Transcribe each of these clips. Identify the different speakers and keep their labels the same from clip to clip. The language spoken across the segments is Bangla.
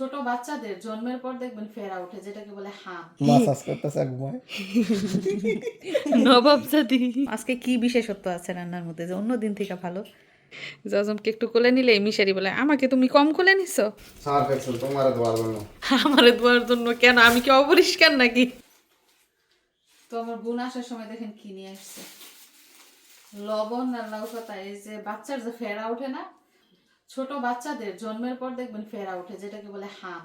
Speaker 1: ছোট বাচ্চাদের জন্মের পর দেখবেন ফেরা ওঠে যেটাকে বলে হাম।
Speaker 2: মাসাজ করতেছে ঘুমায়।
Speaker 3: নবাব জাদি আজকে কি বিশেষত্ব আছে রান্নার মধ্যে? যে অন্য দিন থেকে ভালো। জজমকে একটু কোলে নিলে মিশারি বলে আমাকে তুমি কম কোলে নিছো?
Speaker 2: ফেক্সল তোমার দোয়ার জন্য।
Speaker 3: আমারে দোয়ার জন্য কেন? আমি কি অপরিষ্কার নাকি?
Speaker 1: তো আমার বোন আসার সময় দেখেন কি নিয়ে আসছে। লবণ আর লাউ পাতা এই যে বাচ্চার যে ফেরা ওঠে না ছোট বাচ্চাদের জন্মের পর দেখবেন ফেরা উঠে যেটাকে বলে হাম।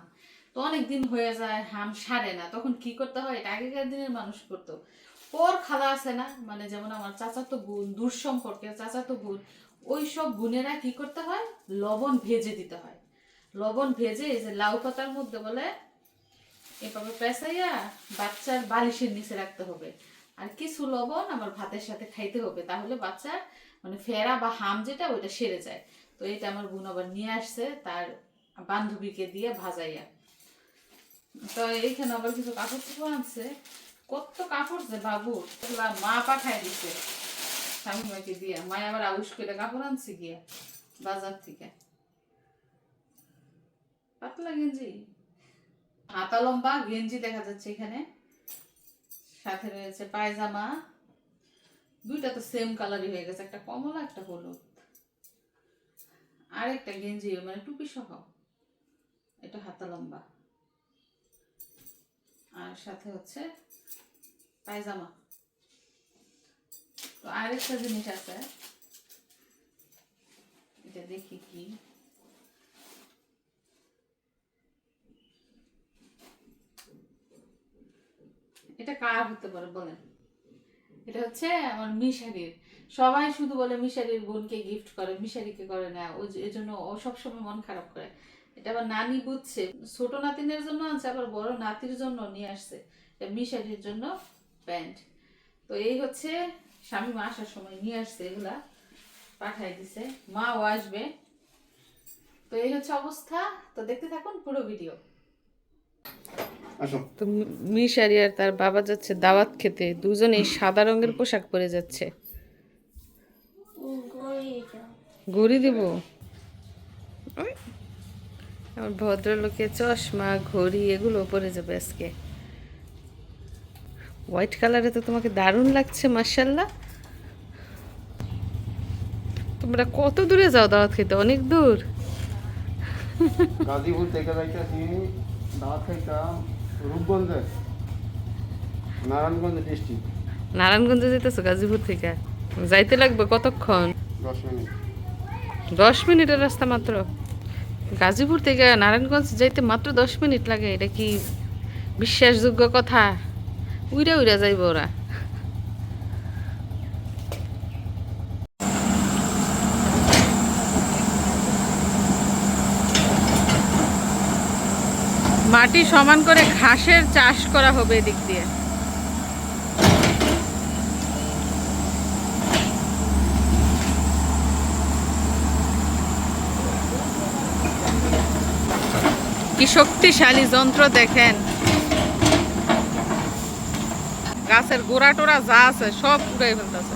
Speaker 1: তো অনেক দিন হয়ে যায়, হাম সারে না, তখন কি করতে হয়? এটা আগেকার দিনের মানুষ করতো। ওর খালা আছে না মানে যেমন আমার চাচাতো বোন দূর সম্পর্কের চাচাতো বোন ওই সব বোনেরা কি করতে হয়? লবণ ভেজে দিতে হয়। লবণ ভেজে যে লাউ পাতার মধ্যে বলে, এভাবে পেঁচাইয়া বাচ্চার বালিশের নিচে রাখতে হবে। আর কিছু লবণ আমার ভাতের সাথে খাইতে হবে, তাহলে বাচ্চার মানে ফেরা বা হাম যেটা, ওইটা সেরে যায়। তো এটা আমার বোন আবার নিয়ে আসছে, তার বান্ধবীকে দিয়ে ভাজাইয়া। তো এইখানে আবার কিছু কাপড় চোপড় আনছে। কত কাপড় যে বাবু মা পাঠায় দিছে। স্বামী মাকে দিয়া আবার আউস করে কাপড় আনছে গিয়া বাজার থেকে। পাতলা গেঞ্জি। হাতা লম্বা, গেঞ্জি দেখা যাচ্ছে এখানে। সাথে রয়েছে পায়জামা। দুইটা তো সেম কালারই হয়ে গেছে, একটা কমলা, একটা হলুদ। আর একটা গেঞ্জি মানে টুপি সহ। এটা হাতা লম্বা। আর সাথে হচ্ছে পায়জামা। তো আরেকটা জিনিস আছে, এটা দেখি কি। এটা কার হতে পারে বলেন? এটা হচ্ছে আমার মিশারির। সবাই শুধু বলে মিশারির বোনকে গিফট করে মিশারিকে করে না যে- এজন্য ও সবসময় মন খারাপ করে। এটা আবার নানি বুঝছে। ছোট নাতিনের জন্য আনছে আবার বড় নাতির জন্য নিয়ে আসছে। এটা মিশারির জন্য প্যান্ট তো এই হচ্ছে স্বামী মা আসার সময় নিয়ে আসছে এগুলা পাঠাই দিছে। মাও আসবে। তো এই হচ্ছে অবস্থা। তো দেখতে থাকুন পুরো ভিডিও
Speaker 3: তো মিশারি আর তার বাবা যাচ্ছে দাওয়াত খেতে। দুজনেই সাদা রঙের পোশাক পরে যাচ্ছে। ঘড়ি দিব? আমার ভদ্রলোকে চশমা ঘড়ি এগুলো পরে যাবে আজকে। হোয়াইট কালারে তো তোমাকে দারুণ লাগছে মার্শাল্লাহ তোমরা কত দূরে যাও দাওয়াত খেতে? অনেক দূর।
Speaker 2: গাজীপুর থেকে যাইতেছি দাওয়াত খাইতাম রূপগঞ্জে নারায়ণগঞ্জ ডিস্ট্রিক্ট।
Speaker 3: নারায়ণগঞ্জে যেতেছো গাজীপুর থেকে? যাইতে লাগবে কতক্ষণ?
Speaker 2: দশ মিনিট।
Speaker 3: দশ মিনিটের রাস্তা মাত্র? গাজীপুর থেকে নারায়ণগঞ্জ যাইতে মাত্র দশ মিনিট লাগে, এটা কি বিশ্বাসযোগ্য কথা? উইরা উইরা যাইব ওরা। মাটি সমান করে ঘাসের চাষ করা হবে এদিক দিয়ে। কি শক্তিশালী যন্ত্র দেখেন। গাছের গোড়া টোড়া যা আছে সব উড়াই ফেলতেছে।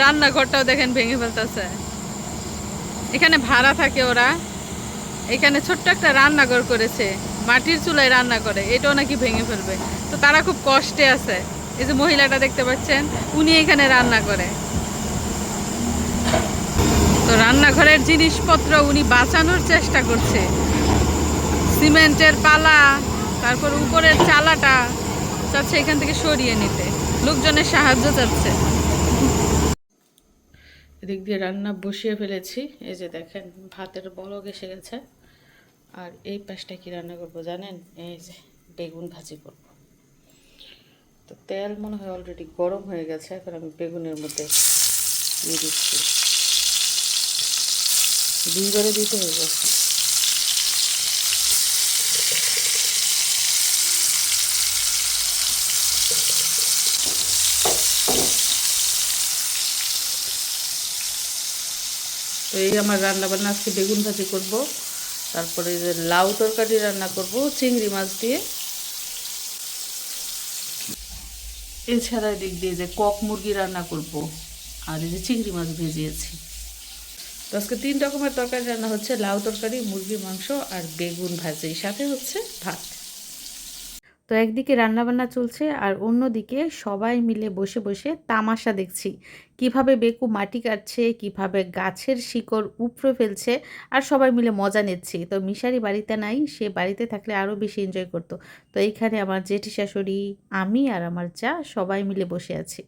Speaker 3: রান্নাঘরটাও দেখেন ভেঙে ফেলতেছে। এখানে ভাড়া থাকে ওরা। এখানে ছোট্ট একটা রান্নাঘর করেছে। মাটির চুলায় রান্না করে। এটাও নাকি ভেঙে ফেলবে। তো তারা খুব কষ্টে আছে। এই যে মহিলাটা দেখতে পাচ্ছেন, উনি এখানে রান্না করে। তো রান্নাঘরের জিনিসপত্র উনি বাঁচানোর চেষ্টা করছে। সিমেন্টের পালা, তারপর উপরের চালাটা চাচ্ছে এখান থেকে সরিয়ে নিতে। লোকজনের সাহায্য চাচ্ছে। এদিক দিয়ে রান্না বসিয়ে ফেলেছি। এই যে দেখেন, ভাতের বলক এসে গেছে। আর এই পাশটা কি রান্না করব জানেন? এই যে বেগুন ভাজি করব। তো তেল মনে হয় অলরেডি গরম হয়ে গেছে। এখন আমি বেগুনের মধ্যে দিয়ে দিচ্ছি। দুইবারে দিতে হবে তো এই আমার রান্না বান্না, আজকে বেগুন ভাজি করব। তারপরে যে লাউ তরকারি রান্না করব, চিংড়ি মাছ দিয়ে। এছাড়া এদিক দিয়ে যে কক মুরগি রান্না করব, আর এই যে চিংড়ি মাছ ভেজিয়েছি তো আজকে তিন রকমের তরকারি রান্না হচ্ছে, লাউ তরকারি মুরগির মাংস আর বেগুন ভাজি, সাথে হচ্ছে ভাত। তো একদিকে রান্নাবান্না চলছে আর অন্যদিকে সবাই মিলে বসে বসে তামাশা দেখছি। কীভাবে বেকু মাটি কাটছে, কীভাবে গাছের শিকড় উপড়ে ফেলছে, আর সবাই মিলে মজা নিচ্ছি। তো মিশারি বাড়িতে নাই, সে বাড়িতে থাকলে আরও বেশি এনজয় করতো। তো এইখানে আমার জেঠি শাশুড়ি আমি আর আমার চা সবাই মিলে বসে আছি।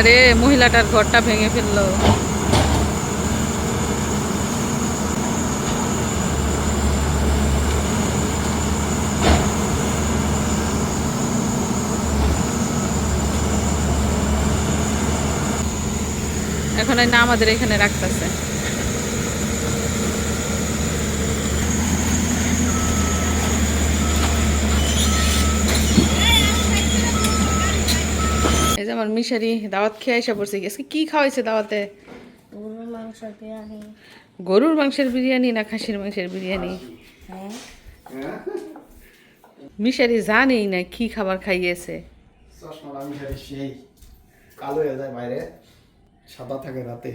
Speaker 3: আরে মহিলাটার ঘরটা ভেঙে ফেলল। এখন না আমাদের এখানে রাখতেছে। যে আমার মিশারি দাওয়াত খেয়ে এসে পড়ছে আজকে কি খাওয়াইছে দাওয়াতে?
Speaker 4: গরুর মাংস বিরিয়ানি।
Speaker 3: গরুর মাংসের বিরিয়ানি না খাসির মাংসের বিরিয়ানি?
Speaker 4: হ্যাঁ।
Speaker 3: মিশারি জানেই না কি খাবার খাইয়েছে।
Speaker 2: চশমাটা আমি সেই কালো হয়ে যায় বাইরে সাদা থাকে রাতে।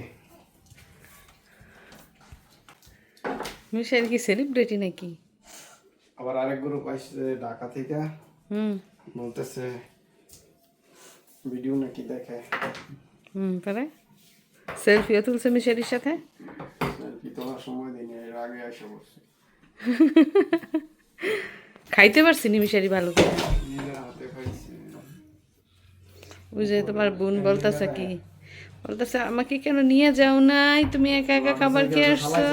Speaker 3: মিশারি কি সেলিব্রিটি নাকি?
Speaker 2: আবার আরেক গ্রুপ আসছে ঢাকা থেকে।
Speaker 3: হুম।
Speaker 2: বলতেছে ভিডিও নাকি দেখে
Speaker 3: হুম পরে? সেলফিও তুলছে মিশারির সাথে?
Speaker 2: সেলফি তোলার সময় দিই না, এর আগে এসে বসছে।
Speaker 3: খাইতে পারছি নি মিশারি ভালো করে? বুঝে তোমার বোন বলতেছে কি? বলতেছে আমাকে কেন নিয়ে যাও নাই? তুমি একা একা খাবার খেয়ে আসছো?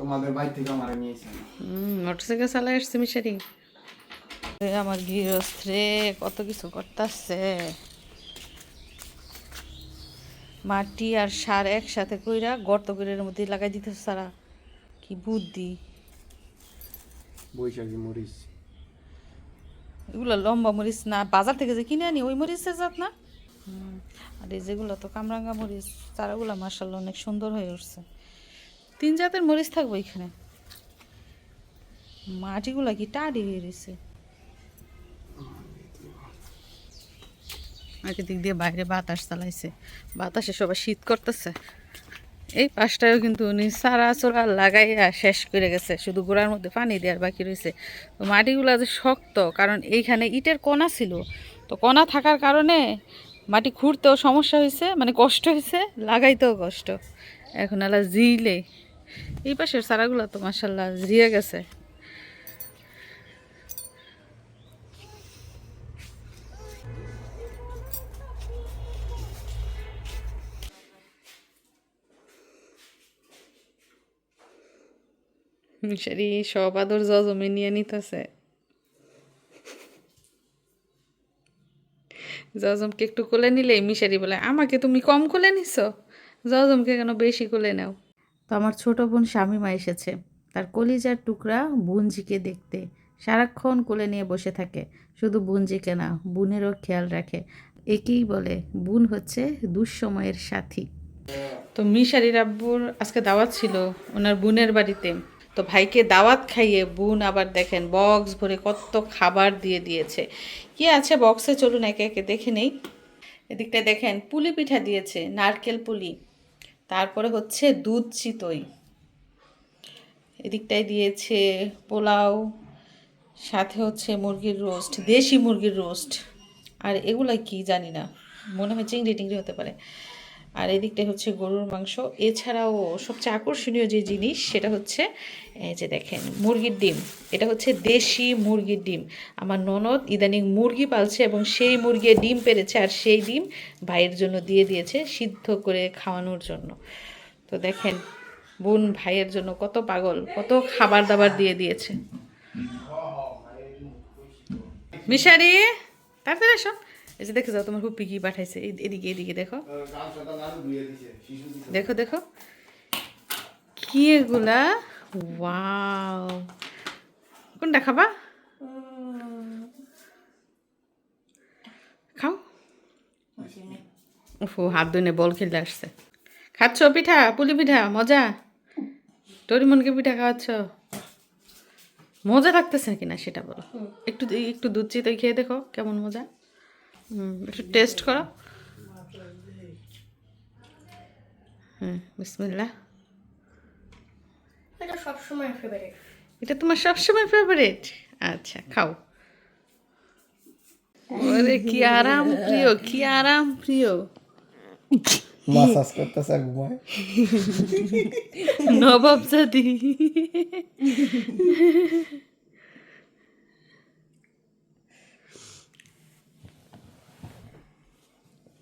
Speaker 2: তোমাদের বাড়ি থেকে আমার নিয়েছে।
Speaker 3: হুম মোটরসাইকেল চালাই আসছে মিশারি আমার গৃহস্থ কত কিছু করতেছে। মাটি আর সার একসাথে কইরা গর্ত করে মধ্যে লাগাই দিতে সারা। কি বুদ্ধি।
Speaker 2: বৈশাখী মরিচ।
Speaker 3: এগুলো লম্বা মরিচ না বাজার থেকে যে কিনে আনি ওই মরিচের জাত না? হুম, আর এই যেগুলো তো কামরাঙ্গা মরিচ চারাগুলো মার্শাল্লাহ অনেক সুন্দর হয়ে উঠছে। তিন জাতের মরিচ থাকব এখানে। মাটিগুলা কি টাড়ি হয়ে রয়েছে দিক দিয়ে বাইরে বাতাস চালাইছে। বাতাসে সবাই শীত করতেছে। এই পাশটাও কিন্তু উনি সারা চোরা লাগাইয়া শেষ করে গেছে। শুধু গোড়ার মধ্যে পানি দেওয়ার বাকি রয়েছে তো মাটিগুলো যে শক্ত, কারণ এইখানে ইটের কণা ছিল। তো কণা থাকার কারণে মাটি খুঁড়তেও সমস্যা হয়েছে মানে কষ্ট হয়েছে লাগাইতেও কষ্ট। এখন এলা জিলে। এই পাশের চারাগুলো তো মাসাল্লাহ জিয়ে গেছে। মিশারি সব আদর জজমে নিয়ে নিতেছে। জজমকে একটু কোলে নিলে মিশারি বলে, আমাকে তুমি কম কোলে নিছো? জজমকে কেন বেশি কোলে নাও? তো আমার ছোট বোন শামিমা এসেছে। তার কলিজার টুকরা বুনজিকে দেখতে সারাক্ষণ কোলে নিয়ে বসে থাকে। শুধু বুনজিকে না, বোনেরও খেয়াল রাখে। একেই বলে, বোন হচ্ছে দুঃসময়ের সাথী। তো মিশারির আব্বুর আজকে দাওয়াত ছিল ওনার বোনের বাড়িতে। তো ভাইকে দাওয়াত খাইয়ে বোন আবার দেখেন বক্স ভরে কত খাবার দিয়ে দিয়েছে। কি আছে বক্সে চলুন একে একে দেখে নেই। এদিকটা দেখেন, পুলি পিঠা দিয়েছে, নারকেল পুলি। তারপরে হচ্ছে দুধ চিতই। এদিকটায় দিয়েছে পোলাও, সাথে হচ্ছে মুরগির রোস্ট দেশি মুরগির রোস্ট আর এগুলা কি জানি না, মনে হয় চিংড়ি টিংড়ি হতে পারে। আর এদিকটা হচ্ছে গরুর মাংস। এছাড়াও সবচেয়ে আকর্ষণীয় যে জিনিস সেটা হচ্ছে, এই যে দেখেন, মুরগির ডিম। এটা হচ্ছে দেশি মুরগির ডিম। আমার ননদ ইদানিং মুরগি পালছে এবং সেই মুরগি ডিম পেরেছে আর সেই ডিম ভাইয়ের জন্য দিয়ে দিয়েছে সিদ্ধ করে খাওয়ানোর জন্য। তো দেখেন, বোন ভাইয়ের জন্য কত পাগল, কত খাবার দাবার দিয়ে দিয়েছে। মিশারি, তাড়াতাড়ি এসো। এই যে দেখে যাও তোমার হুপি কি পাঠাইছে? এই- এদিকে এদিকে দেখো। দেখো দেখো। কি এগুলা? ওয়াও। কোনটা খাবা? খাও। উফ হাত ধুয়ে বল খেলতে আসছে। খাচ্ছ পিঠা? পুলি পিঠা? মজা? তোর মনকে পিঠা খাওয়াচ্ছ? মজা লাগতেছে কিনা সেটা বলো। একটু একটু দুধ চিতে খেয়ে দেখো কেমন মজা? হুম একটু টেস্ট করো। হুম
Speaker 4: এটা সবসময় ফেভারিট
Speaker 3: এটা তোমার সবসময় ফেভারিট আচ্ছা খাও। ওরে কি আরাম প্রিয় কি আরাম প্রিয়।
Speaker 2: মাসাজ করতেছে ঘুমায়
Speaker 3: নবাব জাদি
Speaker 2: চাষ ঘুমায় গেছে
Speaker 3: সজাগ হয়ে গেছে
Speaker 4: মাছের বন্ধ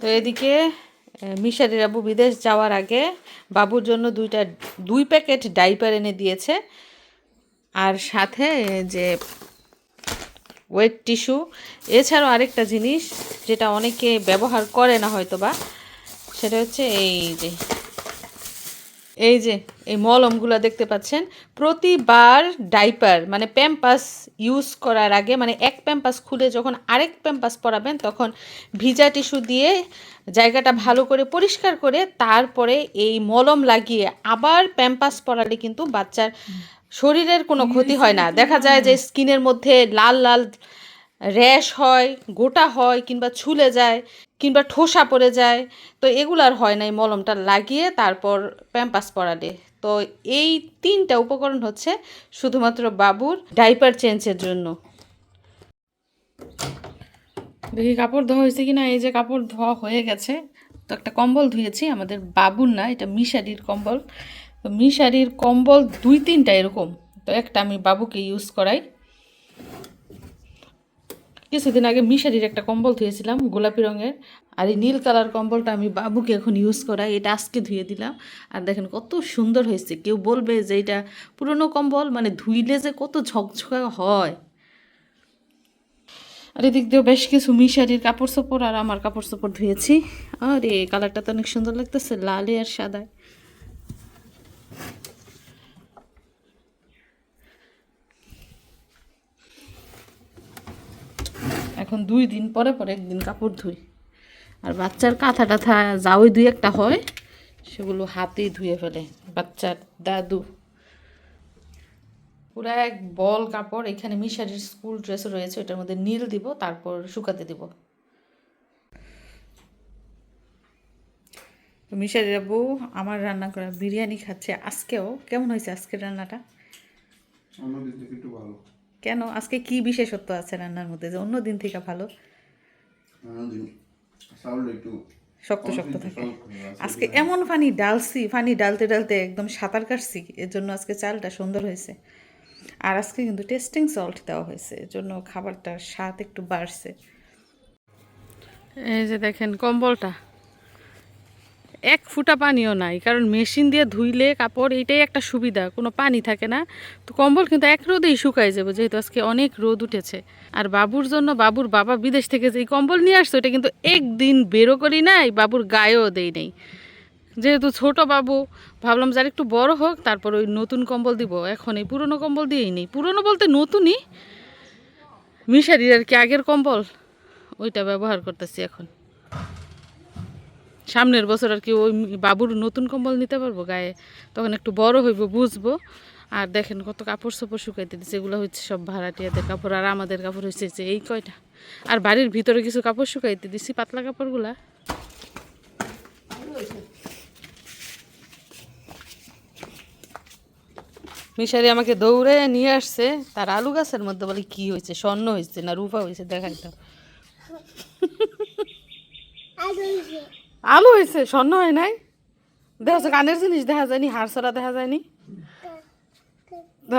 Speaker 3: তো এদিকে মিশারির আবু বিদেশ যাওয়ার আগে বাবুর জন্য দুইটা দুই প্যাকেট ডাইপার এনে দিয়েছে। আর সাথে যে ওয়েট টিস্যু এছাড়াও আরেকটা জিনিস যেটা অনেকে ব্যবহার করে না হয়তো বা সেটা হচ্ছে এই যে এই যে এই মলমগুলো দেখতে পাচ্ছেন প্রতিবার ডাইপার মানে প্যাম্পাস ইউজ করার আগে মানে এক প্যাম্পাস খুলে যখন আরেক প্যাম্পাস পরাবেন তখন ভিজা টিস্যু দিয়ে জায়গাটা ভালো করে পরিষ্কার করে তারপরে এই মলম লাগিয়ে আবার প্যাম্পাস পরালে কিন্তু বাচ্চার শরীরের কোনো ক্ষতি হয় না। দেখা যায় যে স্কিনের মধ্যে লাল লাল র্যাশ হয়, গোটা হয়, কিংবা ছুলে যায়, কিংবা ঠোসা পড়ে যায়। তো এগুলার হয় না, এই মলমটা লাগিয়ে তারপর প্যাম্পাস পরালে। তো এই তিনটা উপকরণ হচ্ছে শুধুমাত্র বাবুর ডাইপার চেঞ্জের জন্য। দেখি কাপড় ধোয়া হয়েছে কিনা? এই যে কাপড় ধোয়া হয়ে গেছে। তো একটা কম্বল ধুয়েছি, আমাদের বাবুর না, এটা মিশারির কম্বল। তো মিশারির কম্বল দুই তিনটা এরকম। তো একটা আমি বাবুকে ইউজ করাই। কিছুদিন আগে মিশারির একটা কম্বল ধুয়েছিলাম, গোলাপি রঙের। আর এই নীল কালার কম্বলটা আমি বাবুকে এখন ইউজ করাই, এটা আজকে ধুয়ে দিলাম। আর দেখেন কত সুন্দর হয়েছে, কেউ বলবে যে এটা পুরনো কম্বল মানে ধুইলে যে কত ঝকঝকা হয়। আর এদিক দিয়েও বেশ কিছু মিশারির কাপড় চোপড় আর আমার কাপড় চোপড় ধুয়েছি। আর এই কালারটা তো অনেক সুন্দর লাগতেছে, লালে আর সাদায়। এখন দুই দিন পরে পরে একদিন কাপড় ধুই। আর বাচ্চার কাঁথা টাথা যাওই দুই একটা হয়, সেগুলো হাতেই ধুয়ে ফেলে। বাচ্চার দাদু। পুরা এক বল কাপড়, এখানে মিশারির স্কুল ড্রেস রয়েছে, ওটার মধ্যে নীল দিব, তারপর শুকাতে দিব। মিশারির আব্বু, আমার রান্না করা বিরিয়ানি খাচ্ছে আজকেও। কেমন হয়েছে আজকের রান্নাটা?
Speaker 2: ভালো।
Speaker 3: কেন? আজকে কি বিশেষত্ব আছে রান্নার মধ্যে যে অন্য দিন থেকে ভালো? শক্ত শক্ত থাকে। আজকে এমন ফানি ডালছি ফানি ডালতে ডালতে একদম সাঁতার কাটছি এর জন্য আজকে চালটা সুন্দর হয়েছে। আর আজকে কিন্তু টেস্টিং সল্ট দেওয়া হয়েছে এর জন্য খাবারটার স্বাদ একটু বাড়ছে। এই যে দেখেন কম্বলটা। এক ফুটা পানিও নাই, কারণ মেশিন দিয়ে ধুইলে কাপড় এইটাই একটা সুবিধা, কোনো পানি থাকে না। তো কম্বল কিন্তু এক রোদেই শুকাই যাবে, যেহেতু আজকে অনেক রোদ উঠেছে। আর বাবুর জন্য, বাবুর বাবা বিদেশ থেকে যে কম্বল নিয়ে আসতো, এটা কিন্তু একদিন বেরো করি নাই, বাবুর গায়েও দেই নেই। যেহেতু ছোট বাবু, ভাবলাম যে আর একটু বড় হোক, তারপর ওই নতুন কম্বল দিব। এখন এই পুরনো কম্বল দিয়েই নেই। পুরনো বলতে নতুনই, মিশারির আর কি আগের কম্বল, ওইটা ব্যবহার করতেছি এখন। সামনের বছর আর কি ওই বাবুর নতুন কম্বল নিতে পারব গায়ে, তখন একটু বড় হইব বুঝব। আর দেখেন কত কাপড় চোপড় শুকাইতে দিচ্ছে এগুলো হচ্ছে সব ভাড়াটিয়াদের কাপড় আর আমাদের কাপড় হচ্ছে যে এই কয়টা। আর বাড়ির ভিতরে কিছু কাপড় শুকাইতে দিছি, পাতলা কাপড়গুলা। মিশারি আমাকে দৌড়ে নিয়ে আসছে, তার আলু গাছের মধ্যে বলে, কি হয়েছে স্বর্ণ হয়েছে না রূপা হয়েছে দেখাইতাম আলু হয়েছে স্বর্ণ হয় নাই। দেখা যাচ্ছে কানের জিনিস দেখা যায়নি হাড়সরা দেখা যায়নি।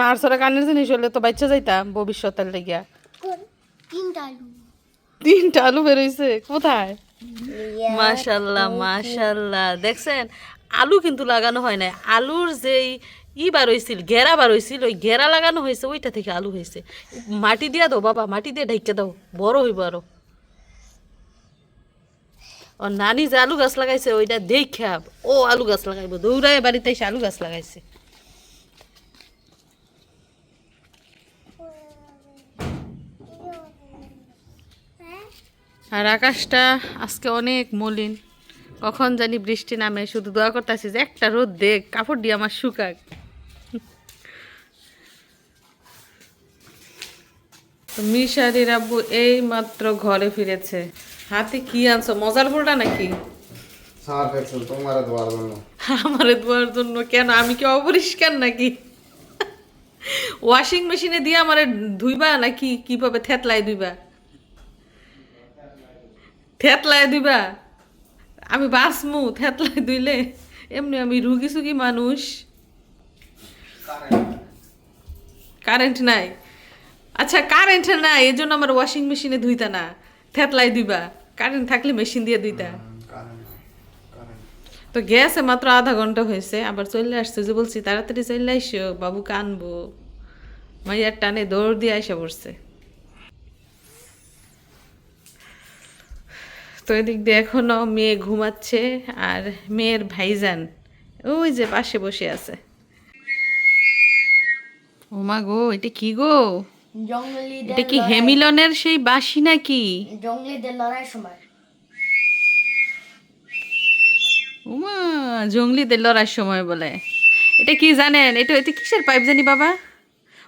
Speaker 3: হাড়সরা কানের জিনিস হলে তো বাচ্চা যাইতাম ভবিষ্যতের লেগিয়া।
Speaker 4: তিনটা আলু।
Speaker 3: তিনটা আলু বেরোইছে কোথায়? মাশাল্লাহ মাশাল্লাহ। দেখছেন আলু কিন্তু লাগানো হয় না আলুর যেই ই বার হয়েছিল ঘেরা বার হয়েছিল ওই ঘেরা লাগানো হয়েছে ওইটা থেকে আলু হয়েছে। মাটি দিয়া দাও বাবা মাটি দিয়ে ঢেকে দাও বড় হইব আরও। ও নানি যে আলু গাছ লাগাইছে, ওইটা দেখা ও আলু গাছ লাগাইব, দৌড়ায় বাড়িতে এসে আলু গাছ লাগাইছে। আর আকাশটা আজকে অনেক মলিন। কখন জানি বৃষ্টি নামে, শুধু দোয়া করতেছি যে একটা রোদ দেখ, কাপড় দিয়ে আমার শুকাক। তো মিশারির আব্বু এই মাত্র ঘরে ফিরেছে। হাতে কি আনছো? মজার বলটা নাকি? আমারে ধোয়ার জন্য কেন? আমি কি অপরিষ্কার নাকি? ওয়াশিং মেশিনে দিয়ে আমারে ধুইবা নাকি কীভাবে থেতলায় ধুইবা? থেতলায় দিবা আমি বাসমু থেতলায় ধুইলে। এমনি আমি রুগী সুগী মানুষ। কারেন্ট নাই। আচ্ছা কারেন্ট নাই এই জন্য আমার ওয়াশিং মেশিনে ধুইতা না। থেতলায় দিবা কারেন্ট থাকলে মেশিন দিয়ে
Speaker 2: কারেন্ট
Speaker 3: তো গেছে মাত্র আধা ঘণ্টা হয়েছে আবার চলে আসছে যে বলছি তাড়াতাড়ি চলে আইসো বাবু কানবো মাইয়ার টানে দৌড় দিয়ে আইসা পড়ছে। তো এদিক দিয়ে এখনও মেয়ে ঘুমাচ্ছে আর মেয়ের ভাইজান ওই যে পাশে বসে আছে। ওমা গো এটা কি গো?
Speaker 4: জঙ্গলিদের
Speaker 3: এটা কি হেমিলনের সেই বাসি নাকি?
Speaker 4: জঙ্গলিদের লড়াই সময়।
Speaker 3: উমা জঙ্গলিদের লড়ার সময় বলে। এটা কি জানেন? এটা এটা কিসের পাইপ জানি বাবা?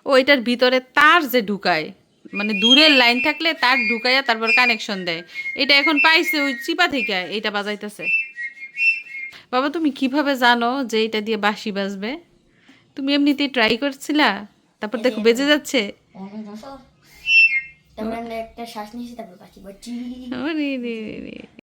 Speaker 3: ও এটার ভিতরে তার যে ঢুকায় মানে দূরের লাইন থাকলে তার ঢুকাইয়া তারপর কানেকশন দেয়। এটা এখন পাইছে ওই চিপা থেকে এটা বাজাইতেছে। বাবা তুমি কীভাবে জানো যে এটা দিয়ে বাঁশি বাজবে? তুমি এমনিতেই ট্রাই করছিলা? তারপর দেখো বেজে যাচ্ছে
Speaker 4: তারপর আমরা একটা শ্বাস নিয়েছি তারপর
Speaker 3: পাখি।